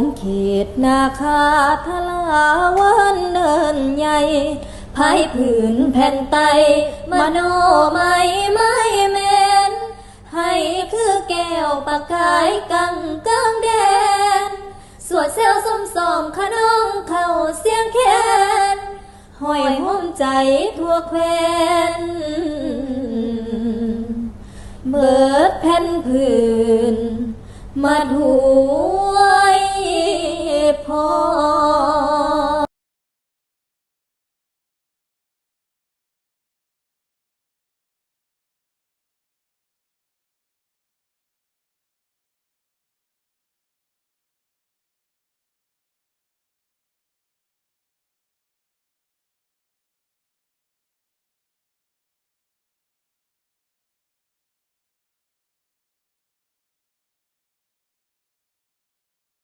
งเขตนาคาทลาวันเนินใหญ่ภายผืนแผ่นไตมโนไม่ไม่แมน ให้คือแก้วปากกายกังกังแดน สวดเซลสมสมขนองเข้าเสียงแคนห้อยห้มใจทั่วแควนเบิดแผ่นพื้นมาถว